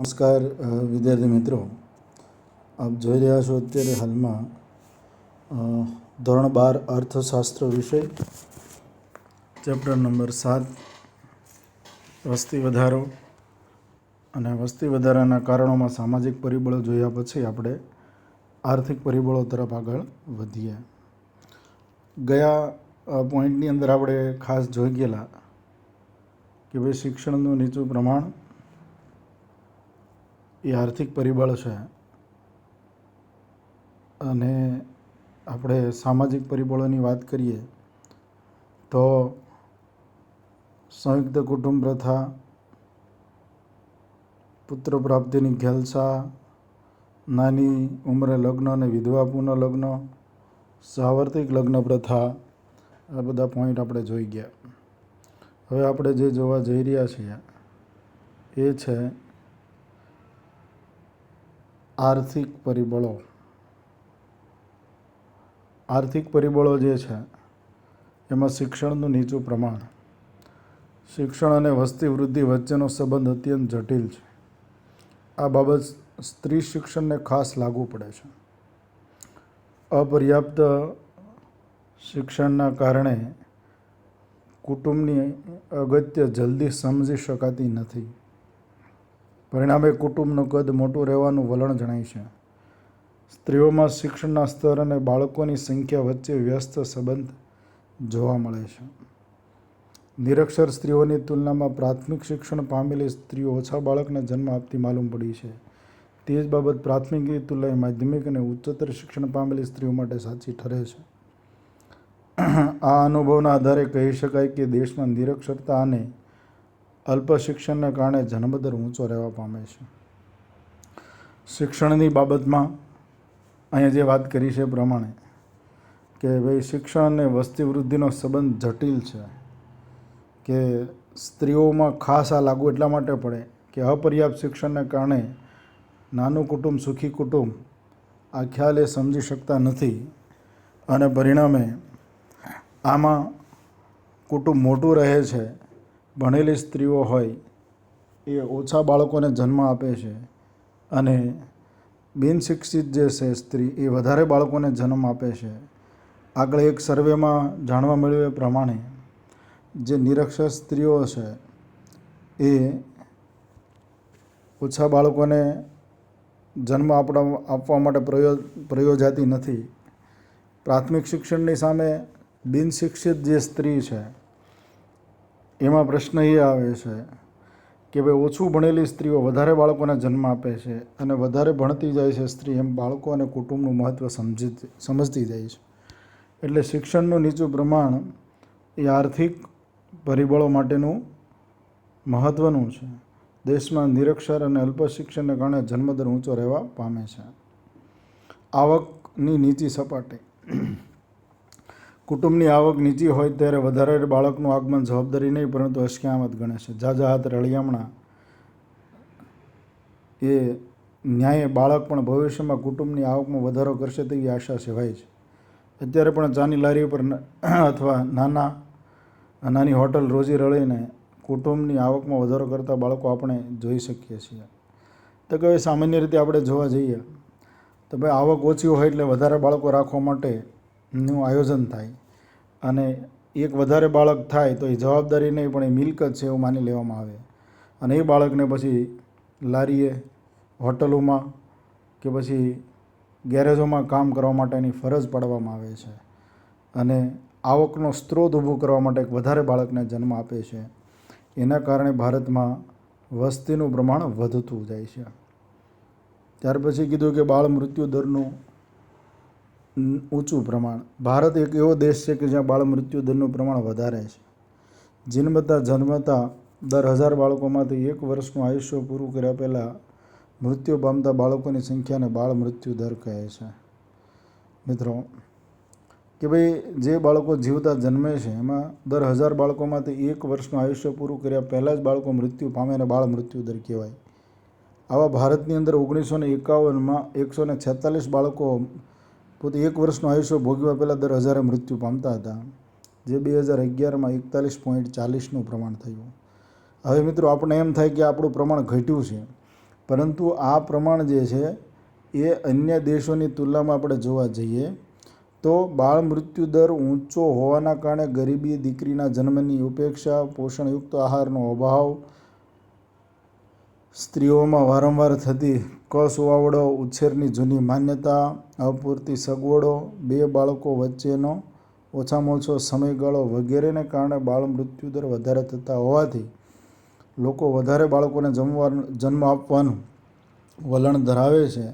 નમસ્કાર વિદ્યાર્થી મિત્રો. આપ જોઈ રહ્યા છો અત્યારે હાલમાં ધોરણ બાર અર્થશાસ્ત્ર વિષય, ચેપ્ટર નંબર સાત, વસ્તી વધારો. અને વસ્તી વધારાના કારણોમાં સામાજિક પરિબળો જોયા પછી આપણે આર્થિક પરિબળો તરફ આગળ વધીએ. ગયા પોઈન્ટની અંદર આપણે ખાસ જોઈ ગયેલા કે ભાઈ શિક્ષણનું નીચું પ્રમાણ એ આર્થિક પરિબળ છે. અને આપણે સામાજિક પરિબળોની વાત કરીએ તો સંયુક્ત કુટુંબ પ્રથા, પુત્ર પ્રાપ્તિની ઘેલસા, નાની ઉંમરે લગ્ન અને વિધવા પુનઃ લગ્ન સાવર્તિક લગ્ન પ્રથા, આ બધા પોઈન્ટ આપણે જોઈ ગયા. હવે આપણે જે જોવા જઈ રહ્યા છીએ એ છે આર્થિક પરિબળો. આર્થિક પરિબળો જે છે, એમાં શિક્ષણનું નીચું પ્રમાણ, શિક્ષણ અને વસ્તી વૃદ્ધિ વચ્ચેનો સંબંધ અત્યંત જટિલ છે. આ બાબત સ્ત્રી શિક્ષણને ખાસ લાગુ પડે છે. અપર્યાપ્ત શિક્ષણના કારણે કુટુંબની અગત્ય જલ્દી સમજી શકાતી નથી. પરિણામે કુટુંબનું કદ મોટું રહેવાનું વલણ જણાય છે. સ્ત્રીઓમાં શિક્ષણના સ્તર અને બાળકોની સંખ્યા વચ્ચે વ્યસ્ત સંબંધ જોવા મળે છે. નિરક્ષર સ્ત્રીઓની તુલનામાં પ્રાથમિક શિક્ષણ પામેલી સ્ત્રીઓ ઓછા બાળકને જન્મ આપતી માલુમ પડી છે. તે જ બાબત પ્રાથમિક તુલનાએ માધ્યમિક અને ઉચ્ચતર શિક્ષણ પામેલી સ્ત્રીઓ માટે સાચી ઠરે છે. આ અનુભવના આધારે કહી શકાય કે દેશમાં નિરક્ષરતા અને અલ્પ શિક્ષણને કારણે જન્મદર ઊંચો રહેવા પામે છે. શિક્ષણની બાબતમાં અહીંયા જે વાત કરી છે પ્રમાણે કે ભાઈ શિક્ષણ અને વસ્તી વૃદ્ધિનો સંબંધ જટિલ છે કે સ્ત્રીઓમાં ખાસ આ લાગુ એટલા માટે પડે કે અપર્યાપ્ત શિક્ષણને કારણે નાનું કુટુંબ, સુખી કુટુંબ આ ખ્યાલ એ સમજી શકતા નથી અને પરિણામે આમાં કુટુંબ મોટું રહે છે ભણેલી સ્ત્રીઓ હોય એ ઓછા બાળકોને જન્મ આપે છે અને બિનશિક્ષિત જે છે સ્ત્રી એ વધારે બાળકોને જન્મ આપે છે. આગળ એક સર્વેમાં જાણવા મળ્યું એ પ્રમાણે જે નિરક્ષર સ્ત્રીઓ છે એ ઓછા બાળકોને જન્મ આપણા આપવા માટે પ્રયો પ્રયોજાતી નથી. પ્રાથમિક શિક્ષણની સામે બિનશિક્ષિત જે સ્ત્રી છે એમાં પ્રશ્ન એ આવે છે કે ભાઈ ઓછું ભણેલી સ્ત્રીઓ વધારે બાળકોને જન્મ આપે છે અને વધારે ભણતી જાય છે સ્ત્રી એમ બાળકો અને કુટુંબનું મહત્ત્વ સમજી સમજતી જાય છે. એટલે શિક્ષણનું નીચું પ્રમાણ એ આર્થિક પરિબળો માટેનું મહત્ત્વનું છે. દેશમાં નિરક્ષર અને અલ્પશિક્ષણને કારણે જન્મદર ઊંચો રહેવા પામે છે. આવકની નીચી સપાટી. કુટુંબની આવક નીચી હોય ત્યારે વધારે બાળકનું આગમન જવાબદારી નહીં, પરંતુ અસ્ક્યામત ગણે છે. જાજા હાથ રળિયામણા એ ન્યાયે બાળક પણ ભવિષ્યમાં કુટુંબની આવકમાં વધારો કરશે તેવી આશા સેવાય છે. અત્યારે પણ ચાની લારી ઉપર અથવા નાના, નાની હોટલ રોજી રળીને કુટુંબની આવકમાં વધારો કરતા બાળકો આપણે જોઈ શકીએ છીએ. તો કે સામાન્ય રીતે આપણે જોવા જઈએ, તો ભાઈ આવક ઓછી હોય એટલે વધારે બાળકો રાખવા માટેનું આયોજન થાય. અને એક વધારે બાળક થાય તો એ જવાબદારી નહીં, પણ એ મિલકત છે એવું માની લેવામાં આવે. અને એ બાળકને પછી લારીએ, હોટલોમાં કે પછી ગેરેજોમાં કામ કરવા માટેની ફરજ પાડવામાં આવે છે. અને આવકનો સ્ત્રોત ઊભો કરવા માટે એક વધારે બાળકને જન્મ આપે છે. એના કારણે ભારતમાં વસ્તીનું પ્રમાણ વધતું જાય છે. ત્યાર પછી કીધું કે બાળ મૃત્યુ દરનું ઊંચું પ્રમાણ. ભારત એક એવો દેશ છે કે જ્યાં બાળ મૃત્યુ દરનું પ્રમાણ વધારે છે. જન્મતા જન્મતા દર હજાર બાળકોમાંથી એક વર્ષનું આયુષ્ય પૂરું કર્યા પહેલાં મૃત્યુ પામતા બાળકોની સંખ્યાને બાળ મૃત્યુ દર કહે છે. મિત્રો, કે ભાઈ, જે બાળકો જીવતા જન્મે છે, એમાં દર હજાર બાળકોમાંથી એક વર્ષનું આયુષ્ય પૂરું કર્યા પહેલાં જ બાળકો મૃત્યુ પામે અને બાળ મૃત્યુ દર કહેવાય. આવા ભારતની અંદર ઓગણીસો ને એકાવનમાં એકસો ને છેતાલીસ બાળકો પોતે એક વર્ષનું આયુષ્ય ભોગવ્યા પહેલાં દર હજારે મૃત્યુ પામતા હતા. જે બે હજાર અગિયારમાં એકતાલીસ પોઈન્ટ ચાલીસનું પ્રમાણ થયું. હવે મિત્રો, આપણને એમ થાય કે આપણું પ્રમાણ ઘટ્યું છે. પરંતુ આ પ્રમાણ જે છે, એ અન્ય દેશોની તુલનામાં આપણે જોવા જઈએ, તો બાળ મૃત્યુ દર ઊંચો હોવાના કારણે ગરીબી, દીકરીના જન્મની ઉપેક્ષા, પોષણયુક્ત આહારનો અભાવ સ્ત્રીઓમાં વારંવાર થતી કસુવાવડો ઉછેરની જૂની માન્યતા, અપૂરતી સગવડો, બે બાળકો વચ્ચેનો ઓછામાં ઓછો સમયગાળો વગેરેને કારણે બાળ મૃત્યુ દર વધારે થતા હોવાથી લોકો વધારે બાળકોને જમવાનું, જન્મ આપવાનું વલણ ધરાવે છે,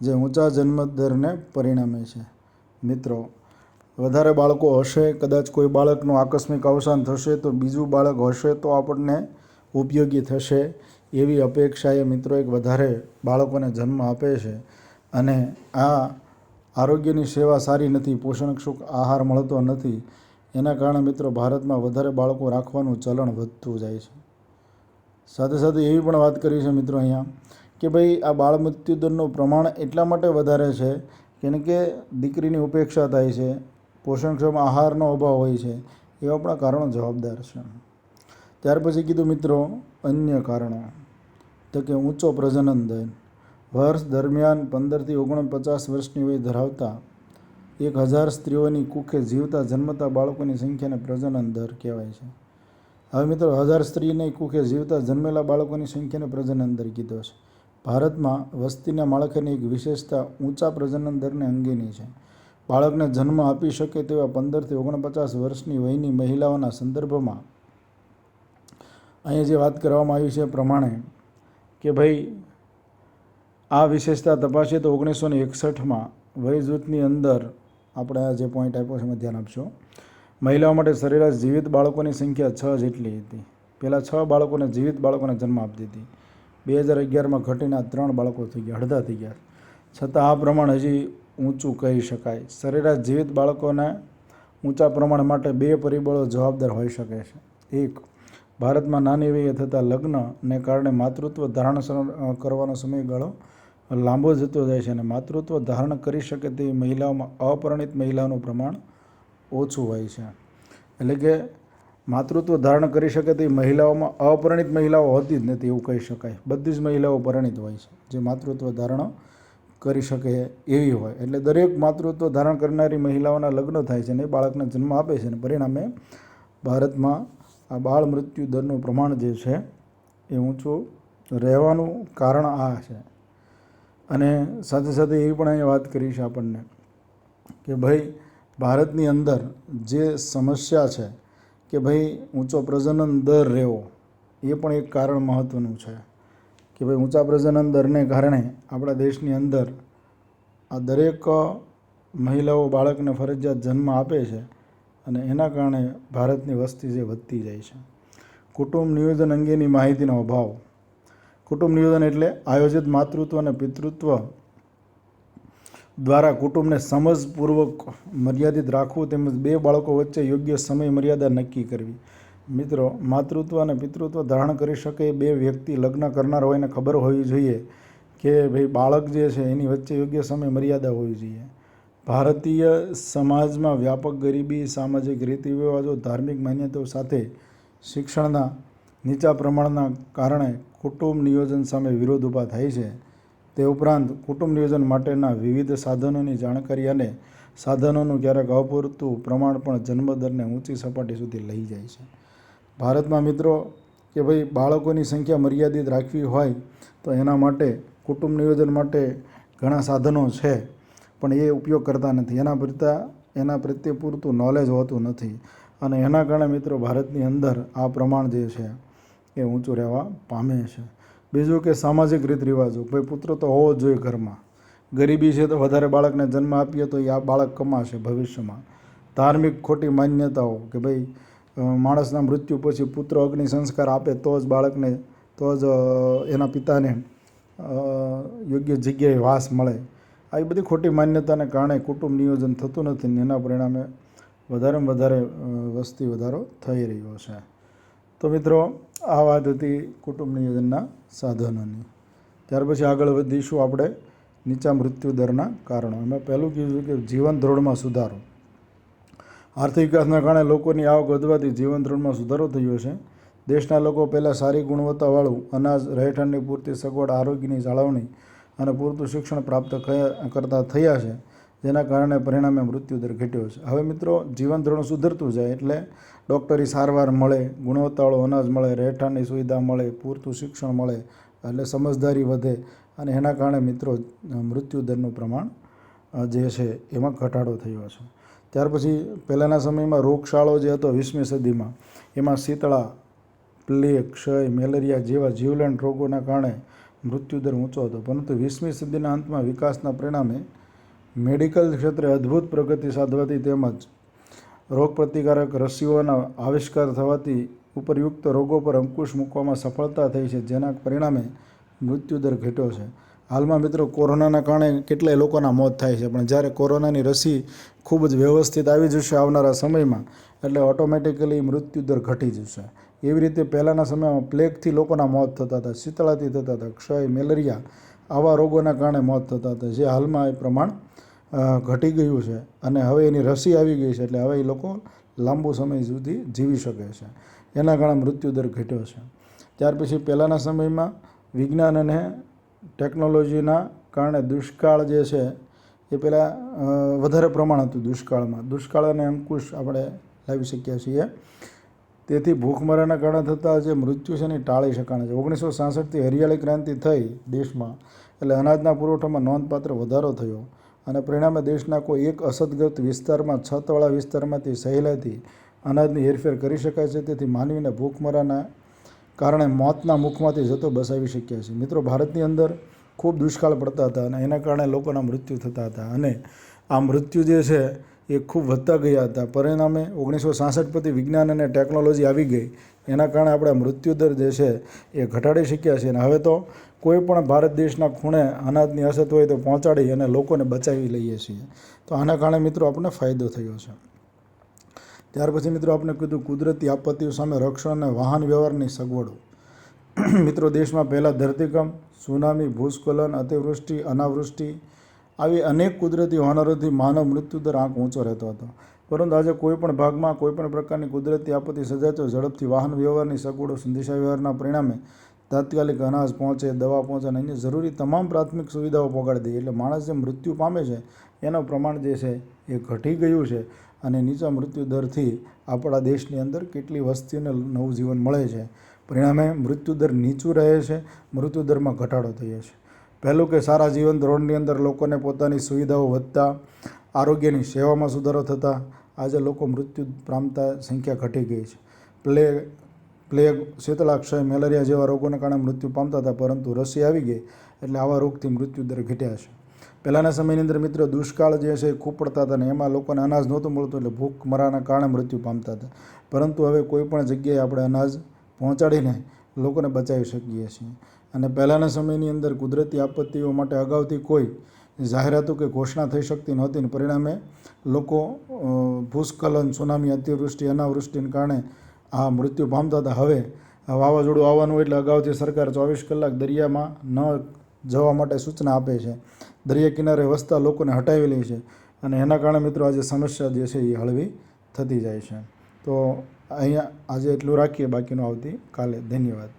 જે ઊંચા જન્મદરને પરિણમે છે. મિત્રો, વધારે બાળકો હશે, કદાચ કોઈ બાળકનું આકસ્મિક અવસાન થશે, તો બીજું બાળક હશે, તો આપણને ઉપયોગી થશે. એવી અપેક્ષાએ મિત્રો એક વધારે બાળકોને જન્મ આપે છે અને આ આરોગ્યની સેવા સારી નથી પોષણક્ષુક આહાર મળતો નથી, એના કારણે મિત્રો ભારતમાં વધારે બાળકો રાખવાનું ચલણ વધતું જાય છે. સાથે સાથે એવી પણ વાત કરી છે મિત્રો અહીંયા કે ભાઈ આ બાળ મૃત્યુદરનું પ્રમાણ એટલા માટે વધારે છે કેમ કે દીકરીની ઉપેક્ષા થાય છે, પોષણક્ષમ આહારનો અભાવ હોય છે, એવા પણ કારણો જવાબદાર છે. ત્યાર પછી કીધું, મિત્રો, અન્ય કારણો. તો કે, ઊંચો પ્રજનન દર વર્ષ દરમિયાન પંદરથી ઓગણપચાસ વર્ષની વય ધરાવતા એક હજાર સ્ત્રીઓની કુખે જીવતા જન્મતા બાળકોની સંખ્યાને પ્રજનન દર કહેવાય છે. હવે મિત્રો, હજાર સ્ત્રીની કુખે જીવતા જન્મેલા બાળકોની સંખ્યાને પ્રજનન દર કીધો છે. ભારતમાં વસ્તીના માળખાની એક વિશેષતા ઊંચા પ્રજનન દરને અંગેની છે. બાળકને જન્મ આપી શકે તેવા પંદરથી ઓગણપચાસ વર્ષની વયની મહિલાઓના સંદર્ભમાં અહીંયા જે વાત કરવામાં આવી છે પ્રમાણે કે ભાઈ, આ વિશેષતા તપાસીએ તો ઓગણીસો ને એકસઠમાં વયજૂથની અંદર આપણે આ જે પોઈન્ટ આપ્યો છે એમાં ધ્યાન આપશો. મહિલાઓ માટે સરેરાશ જીવિત બાળકોની સંખ્યા છ જેટલી હતી. પહેલાં છ બાળકોને જીવિત બાળકોને જન્મ આપતી હતી. બે હજાર અગિયારમાં ઘટીને ત્રણ બાળકો થઈ ગયા, અડધા થઈ ગયા. છતાં આ પ્રમાણ હજી ઊંચું કહી શકાય. સરેરાશ જીવિત બાળકોને ઊંચા પ્રમાણ માટે બે પરિબળો જવાબદાર હોઈ શકે છે. એક ભારતમાં નાની વયે થતા લગ્નને કારણે માતૃત્વ ધારણ કરવાનો સમયગાળો લાંબો જતો જાય છે અને માતૃત્વ ધારણ કરી શકે તેવી મહિલાઓમાં અપરિણિત મહિલાઓનું પ્રમાણ ઓછું હોય છે. એટલે કે માતૃત્વ ધારણ કરી શકે તેવી મહિલાઓમાં અપરિણિત મહિલાઓ હોતી જ નથી એવું કહી શકાય. બધી જ મહિલાઓ પરિણિત હોય છે, જે માતૃત્વ ધારણ કરી શકે એવી હોય. એટલે દરેક માતૃત્વ ધારણ કરનારી મહિલાઓના લગ્ન થાય છે એ બાળકને જન્મ આપે છે અને પરિણામે ભારતમાં આ બાળ મૃત્યુ દરનું પ્રમાણ જે છે એ ઊંચું રહેવાનું કારણ આ છે. અને સાથે સાથે એ પણ અહીંયા વાત કરી છે આપણને કે ભાઈ ભારતની અંદર જે સમસ્યા છે કે ભાઈ ઊંચો પ્રજનન દર રહેવો, એ પણ એક કારણ મહત્ત્વનું છે. કે ભાઈ ઊંચા પ્રજનન દરને કારણે આપણા દેશની અંદર આ દરેક મહિલાઓ બાળકને ફરજિયાત જન્મ આપે છે. અને એના કારણે ભારતની વસ્તી જે વધતી જાય છે. કુટુંબ નિયોજન અંગેની માહિતીનો અભાવ. કુટુંબ નિયોજન એટલે આયોજિત માતૃત્વ અને પિતૃત્વ દ્વારા કુટુંબને સમજપૂર્વક મર્યાદિત રાખવું તેમજ બે બાળકો વચ્ચે યોગ્ય સમય મર્યાદા નક્કી કરવી. મિત્રો, માતૃત્વ અને પિતૃત્વ ધારણ કરી શકે બે વ્યક્તિ લગ્ન કરનાર હોય એને ખબર હોવી જોઈએ કે ભાઈ બાળક જે છે એની વચ્ચે યોગ્ય સમય મર્યાદા હોવી જોઈએ. ભારતીય સમાજમાં વ્યાપક ગરીબી, સામાજિક રીતિરિવાજો, ધાર્મિક માન્યતાઓ સાથે શિક્ષણના નીચા પ્રમાણના કારણે કુટુંબ નિયોજન સામે વિરોધ ઊભા થાય છે. તે ઉપરાંત કુટુંબ નિયોજન માટેના વિવિધ સાધનોની જાણકારી અને સાધનોનું ક્યારેક અપૂરતું પ્રમાણ પણ જન્મદરને ઊંચી સપાટી સુધી લઈ જાય છે. ભારતમાં મિત્રો, કે ભાઈ બાળકોની સંખ્યા મર્યાદિત રાખવી હોય તો એના માટે કુટુંબ નિયોજન માટે ઘણા સાધનો છે. પણ એ ઉપયોગ કરતા નથી. એના પૂરતા એના પ્રત્યે પૂરતું નોલેજ હોતું નથી. અને એના કારણે મિત્રો ભારતની અંદર આ પ્રમાણ જે છે, એ ઊંચું રહેવા પામે છે. બીજું કે સામાજિક રીત રિવાજો. ભાઈ પુત્ર તો હોવો જ જોઈએ ઘરમાં. ગરીબી છે તો વધારે બાળકને જન્મ આપીએ તો એ આ બાળક કમાશે ભવિષ્યમાં. ધાર્મિક ખોટી માન્યતાઓ કે ભાઈ માણસના મૃત્યુ પછી પુત્ર અગ્નિ સંસ્કાર આપે તો જ બાળકને, તો જ એના પિતાને યોગ્ય જગ્યાએ વાસ મળે. આ બધી ખોટી માન્યતાને કારણે કુટુંબ નિયોજન થતું નથી ને એના પરિણામે વધારેમાં વધારે વસ્તી વધારો થઈ રહ્યો છે. તો મિત્રો, આ વાત હતી કુટુંબ નિયોજનના સાધનોની. ત્યાર પછી આગળ વધીશું આપણે નીચા મૃત્યુ દરના કારણો. એમાં પહેલું કીધું કે જીવન ધોરણમાં સુધારો. આર્થિક વિકાસના કારણે લોકોની આવક વધવાથી જીવન ધોરણમાં સુધારો થયો છે. દેશના લોકો પહેલાં સારી ગુણવત્તાવાળું અનાજ, રહેઠાણની પૂરતી સગવડ, આરોગ્યની જાળવણી અને પૂરતું શિક્ષણ પ્રાપ્ત કરતા થયા છે, જેના કારણે પરિણામે મૃત્યુદર ઘટ્યો છે. હવે મિત્રો, જીવન ધોરણ સુધરતું જાય એટલે ડૉક્ટરી સારવાર મળે, ગુણવત્તાવાળું અનાજ મળે, રહેઠાણની સુવિધા મળે, પૂરતું શિક્ષણ મળે, એટલે સમજદારી વધે અને એના કારણે મિત્રો મૃત્યુદરનું પ્રમાણ જે છે એમાં ઘટાડો થયો છે. ત્યાર પછી પહેલાંના સમયમાં રોગશાળો જે હતો વીસમી સદીમાં, એમાં શીતળા, પ્લેગ, ક્ષય, મેલેરિયા જેવા જીવલેણ રોગોના કારણે મૃત્યુદર ઊંચો હતો. પરંતુ વીસમી સદીના અંતમાં વિકાસના પરિણામે મેડિકલ ક્ષેત્રે અદ્ભુત પ્રગતિ સાધવાથી તેમજ રોગપ્રતિકારક રસીઓના આવિષ્કાર થવાથી ઉપરયુક્ત રોગો પર અંકુશ મૂકવામાં સફળતા થઈ છે, જેના પરિણામે મૃત્યુદર ઘટ્યો છે. હાલમાં મિત્રો, કોરોનાના કારણે કેટલાય લોકોના મોત થાય છે, પણ જ્યારે કોરોનાની રસી ખૂબ જ વ્યવસ્થિત આવી જશે આવનારા સમયમાં, એટલે ઓટોમેટિકલી મૃત્યુદર ઘટી જશે. એવી રીતે પહેલાંના સમયમાં પ્લેગથી લોકોના મોત થતા હતા, શીતળાથી થતા હતા, ક્ષય, મેલેરિયા આવા રોગોના કારણે મોત થતા હતા, જે હાલમાં એ પ્રમાણ ઘટી ગયું છે. અને હવે એની રસી આવી ગઈ છે એટલે હવે એ લોકો લાંબો સમય સુધી જીવી શકે છે. એના કારણે મૃત્યુદર ઘટ્યો છે. ત્યાર પછી પહેલાંના સમયમાં વિજ્ઞાન અને ટેકનોલોજીના કારણે દુષ્કાળ જે છે એ પહેલાં વધારે પ્રમાણ હતું દુષ્કાળમાં. દુષ્કાળ અને અંકુશ આપણે લાવી શક્યા છીએ. તેથી ભૂખમરાના કારણે થતા જે મૃત્યુ છે ને એ ટાળી શકાય છે. ઓગણીસો સાસઠથી હરિયાળી ક્રાંતિ થઈ દેશમાં, એટલે અનાજના પુરવઠામાં નોંધપાત્ર વધારો થયો અને પરિણામે દેશના કોઈ એક અસદગ્રસ્ત વિસ્તારમાં, છતવાળા વિસ્તારમાંથી સહેલાઈથી અનાજની હેરફેર કરી શકાય છે. તેથી માનવીને ભૂખમરાના કારણે મોતના મુખમાંથી જતો બસાવી શક્યા છે. મિત્રો, ભારતની અંદર ખૂબ દુષ્કાળ પડતા હતા અને એના કારણે લોકોના મૃત્યુ થતા હતા. અને આ મૃત્યુ જે છે એ ખૂબ વધતા ગયા હતા. પરિણામે ઓગણીસો સાસઠ પછી વિજ્ઞાન અને ટેકનોલોજી આવી ગઈ. એના કારણે આપણે મૃત્યુદર જે છે એ ઘટાડી શક્યા છીએ અને હવે તો કોઈ પણ ભારત દેશના ખૂણે અનાજની અછત હોય તો પહોંચાડી અને લોકોને બચાવી લઈએ છીએ. તો આના કારણે મિત્રો આપણને ફાયદો થયો છે. ત્યાર પછી મિત્રો આપણે કીધું કુદરતી આપત્તિઓ સામે રક્ષણ અને વાહન વ્યવહારની સગવડો. મિત્રો દેશમાં પહેલાં ધરતીકંપ, સુનામી, ભૂસ્ખલન, અતિવૃષ્ટિ, અનાવૃષ્ટિ આવી અનેક કુદરતી હોનારોથી માનવ મૃત્યુદર આંક ઊંચો રહેતો હતો. પરંતુ આજે કોઈપણ ભાગમાં કોઈપણ પ્રકારની કુદરતી આપત્તિ સજાતો ઝડપથી વાહન વ્યવહારની સગવડો, સંદેશા વ્યવહારના પરિણામે તાત્કાલિક અનાજ પહોંચે, દવા પહોંચે અને અન્ય જરૂરી તમામ પ્રાથમિક સુવિધાઓ પહોંચાડી દે એટલે માણસ જે મૃત્યુ પામે છે, એનું પ્રમાણ જે છે એ ઘટી ગયું છે અને નીચા મૃત્યુ દરથી આપણા દેશની અંદર કેટલી વસ્તીને નવું જીવન મળે છે. પરિણામે મૃત્યુદર નીચું રહે છે મૃત્યુદરમાં ઘટાડો થયો છે. પહેલું કે સારા જીવન ધોરણની અંદર લોકોને પોતાની સુવિધાઓ વધતા, આરોગ્યની સેવામાં સુધારો થતાં, આજે લોકો મૃત્યુ પામતા સંખ્યા ઘટી ગઈ છે. પ્લેગ પ્લેગ શીતળાક્ષય મેલેરિયા જેવા રોગોને કારણે મૃત્યુ પામતા હતા, પરંતુ રસી આવી ગઈ એટલે આવા રોગથી મૃત્યુદર ઘટ્યા છે. પહેલાંના સમયની અંદર મિત્રો દુષ્કાળ જે છે એ ખૂબ પડતા હતા અને એમાં લોકોને અનાજ નહોતું મળતું એટલે ભૂખ મરાના કારણે મૃત્યુ પામતા હતા. પરંતુ હવે કોઈ પણ જગ્યાએ આપણે અનાજ પહોંચાડીને લોકોને બચાવી શકીએ છીએ. અને પહેલાંના સમયની અંદર કુદરતી આપત્તિઓ માટે અગાઉથી કોઈ જાહેરાતો કે ઘોષણા થઈ શકતી નહોતી ને પરિણામે લોકો ભૂસ્ખલન, સુનામી, અતિવૃષ્ટિ, અનાવૃષ્ટિને કારણે આ મૃત્યુ પામતા હતા. હવે વાવાઝોડું આવવાનું એટલે અગાઉથી સરકાર ચોવીસ કલાક દરિયામાં ન જવા માટે સૂચના આપે છે. દરિયા કિનારે વસતા લોકોને હટાવી લે છે અને એના કારણે મિત્રો આજે સમસ્યા જે છે એ હળવી થતી જાય છે. તો અહીંયા આજે એટલું રાખીએ. બાકીનું આવતી કાલે. ધન્યવાદ.